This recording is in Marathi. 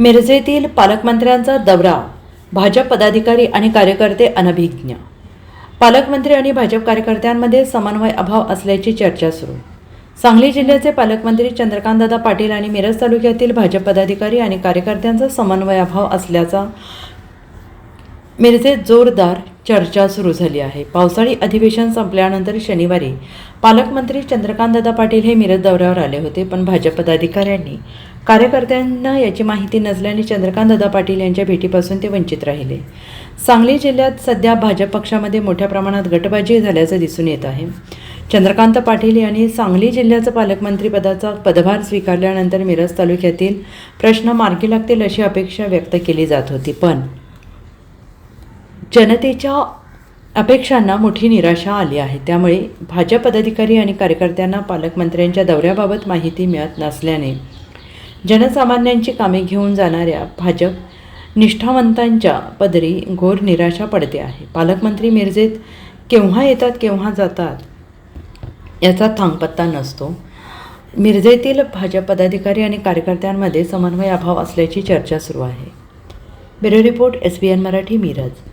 मिरजेतील पालकमंत्र्यांचा दौरा भाजप पदाधिकारी आणि कार्यकर्ते अनभिज्ञ. पालकमंत्री आणि भाजप कार्यकर्त्यांमध्ये समन्वय अभाव असल्याची चर्चा सुरू. सांगली जिल्ह्याचे पालकमंत्री चंद्रकांतदादा पाटील आणि मिरज तालुक्यातील भाजप पदाधिकारी आणि कार्यकर्त्यांचा समन्वय अभाव असल्याचा मिरजेत जोरदार चर्चा सुरू झाली आहे. पावसाळी अधिवेशन संपल्यानंतर शनिवारी पालकमंत्री चंद्रकांतदादा पाटील हे मिरज दौऱ्यावर आले होते पण भाजप पदाधिकाऱ्यांनी कार्यकर्त्यांना याची माहिती नसल्याने चंद्रकांतदादा पाटील यांच्या भेटीपासून ते वंचित राहिले. सांगली जिल्ह्यात सध्या भाजप पक्षामध्ये मोठ्या प्रमाणात गटबाजी झाल्याचं दिसून येत आहे. चंद्रकांत पाटील यांनी सांगली जिल्ह्याचं पालकमंत्रीपदाचा पदभार स्वीकारल्यानंतर मिरज तालुक्यातील प्रश्न मार्गी लागतील अशी अपेक्षा व्यक्त केली जात होती. पण जनतेच्या अपेक्षांना मोठी निराशा आली आहे. त्यामुळे भाजप पदाधिकारी आणि कार्यकर्त्यांना पालकमंत्र्यांच्या दौऱ्याबाबत माहिती मिळत नसल्याने जनसामान्यांची कामे घेऊन जाणाऱ्या भाजप निष्ठावंतांच्या पदरी घोर निराशा पडते आहे. पालकमंत्री मिरजेत केव्हा येतात केव्हा जातात याचा थांगपत्ता नसतो. मिरजेतील भाजप पदाधिकारी आणि कार्यकर्त्यांमध्ये समन्वय अभाव असल्याची चर्चा सुरू आहे. Bureau report S B N Marathi Miraj.